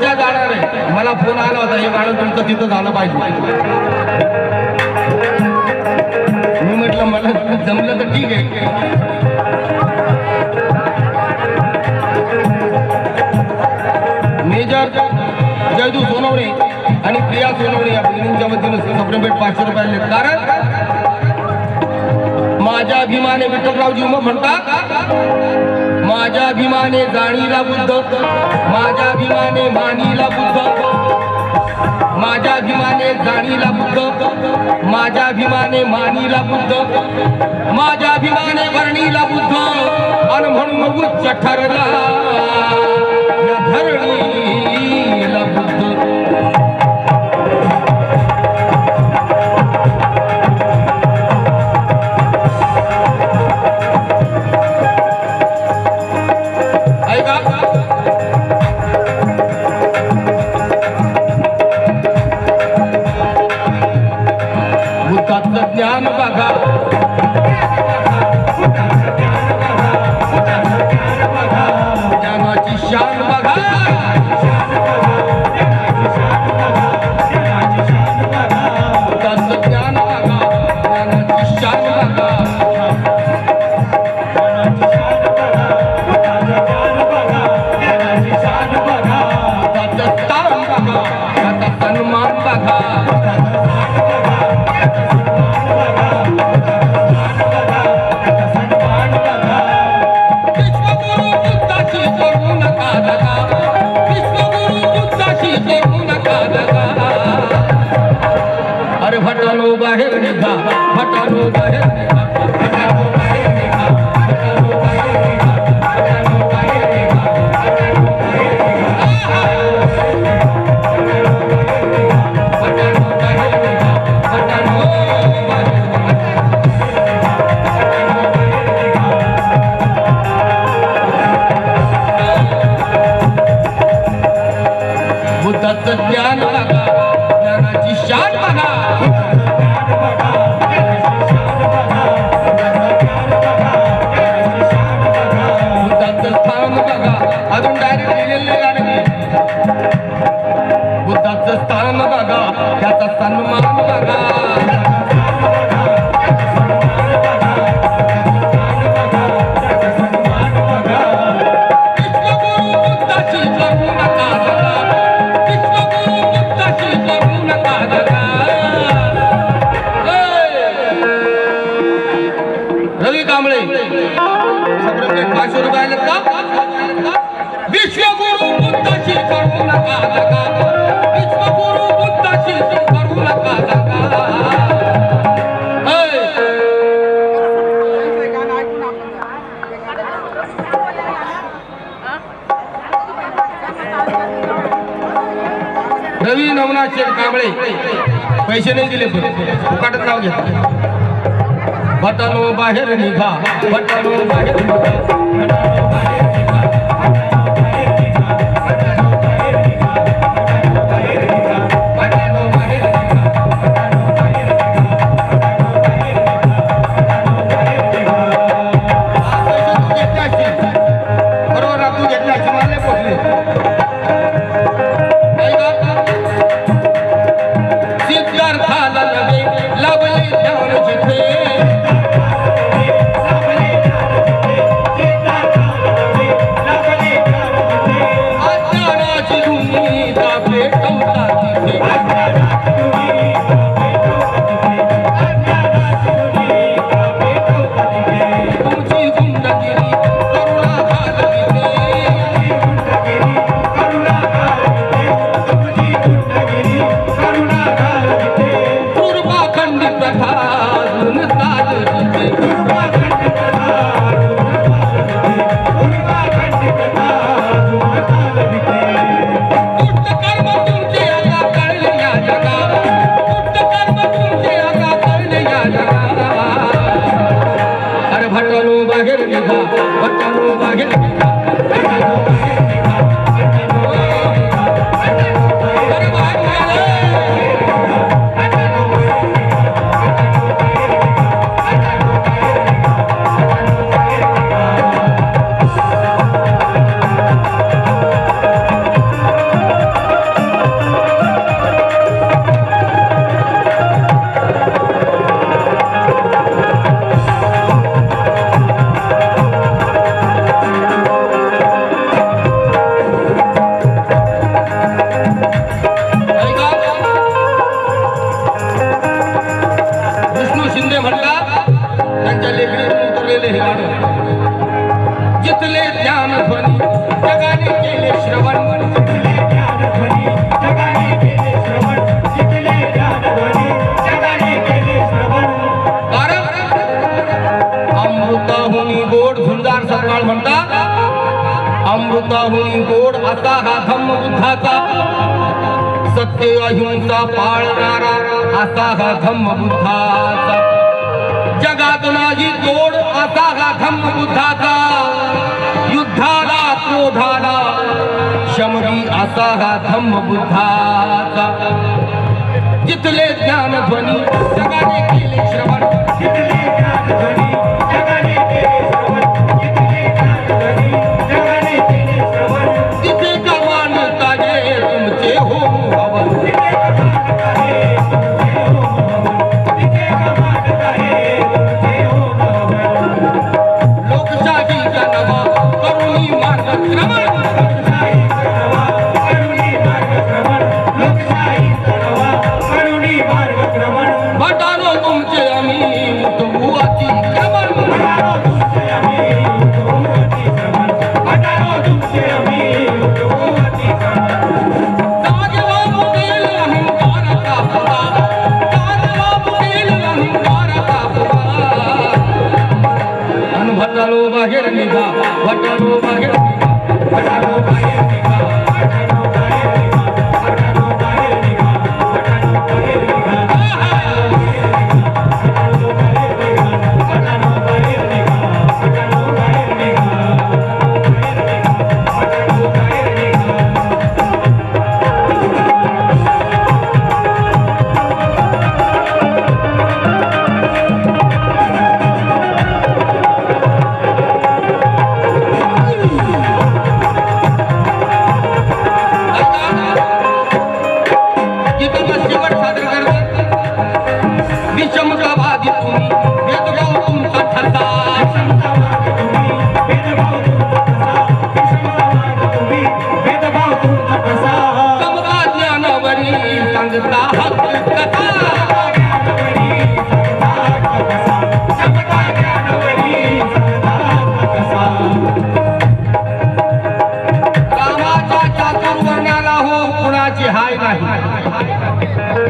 सध्या जाणार आहे. मला फोन आला होता हे गाणं तुमचं तिथं झालं पाहिजे. मी म्हटलं मला जमलं तर ठीक आहे. मेजर जयदू सोनवणे आणि प्रिया सोनवणे या बहिणींच्या वतीनं सप्रेमेट पाचशे रुपयाले कारण माझ्या अभिमाने विठ्ठलरावजी मग म्हणतात माझ्या अभिमाने जाणीला बुद्ध माझ्या अभिमाने मानीला बुद्ध माझ्या भीमाने जाणीला बुद्ध माझ्या अभिमाने मानीला बुद्ध माझ्या भीमाने वर्णीला बुद्ध आणि म्हणून उच्च ठरला. त्यातलं ज्ञान बघा. پٹرو وره دا پٹرو وره اپنھ سانو مي ڏيکا پٹرو وره ڏيکا سانو مي ڏيکا پٹرو وره ڏيکا اها سانو مي ڏيکا پٹرو وره ڏيکا tanpa mau agak दिले कांबळे? पैसे नाही दिले पण. नाव घ्या बटानो बाहेर निघा बटानो बाहेर निघा. Thank you. अमृताहुनी गोड असा हा धम्म बुद्धाचा सत्य अहिंसा पाळणारा असा हा धम्म बुद्धाचा जगात नाही गोड असा हा धम्म बुद्धाचा युद्धाला क्रोधाला शमरी असा हा धम्म बुद्धाचा जिथले ज्ञान ध्वनी जगाने Oh,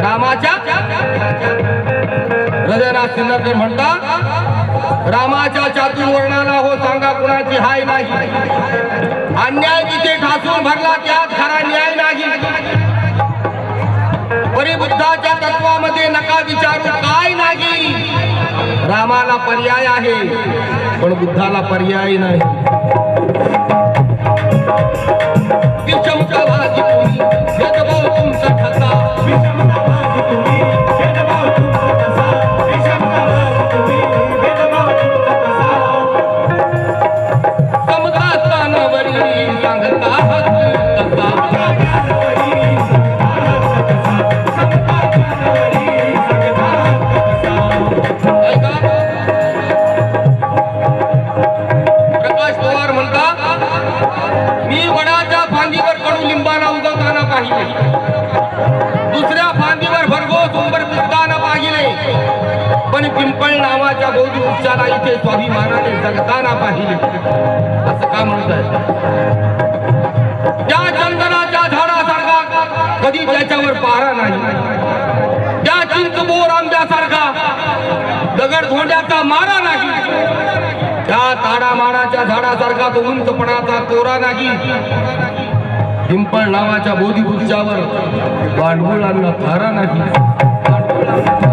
रामाच्या हृदयनाथ सिन्नरकर म्हणतात रामाच्या चातुर्वर्णाला हो सांगा कुणाची हाय नाही. अन्याय तिथे ठासून भरला त्यात खरा न्याय नाही. परिबुद्धाच्या तत्वामध्ये नका विचारू का रामाला पर्याय आहे पण बुद्धाला पर्याय नाही. विषमता भाजी तुम्ही भेदभाव तुमचा ठसा. तुम्ही जगताना पाहिले. असं का म्हणताय? त्या चंदनाच्या झाडासारखा कधी त्याच्यावर पारा नाही. त्या चिंचबोर आंब्यासारखा दगड धोंड्याचा मारा नाही. त्या ताडामाडाच्या झाडासारखा तो उंचपणाचा तोरा नाही. पिंपळ नावाच्या बोधी वृक्षावर भांडवलांना थारा नाही.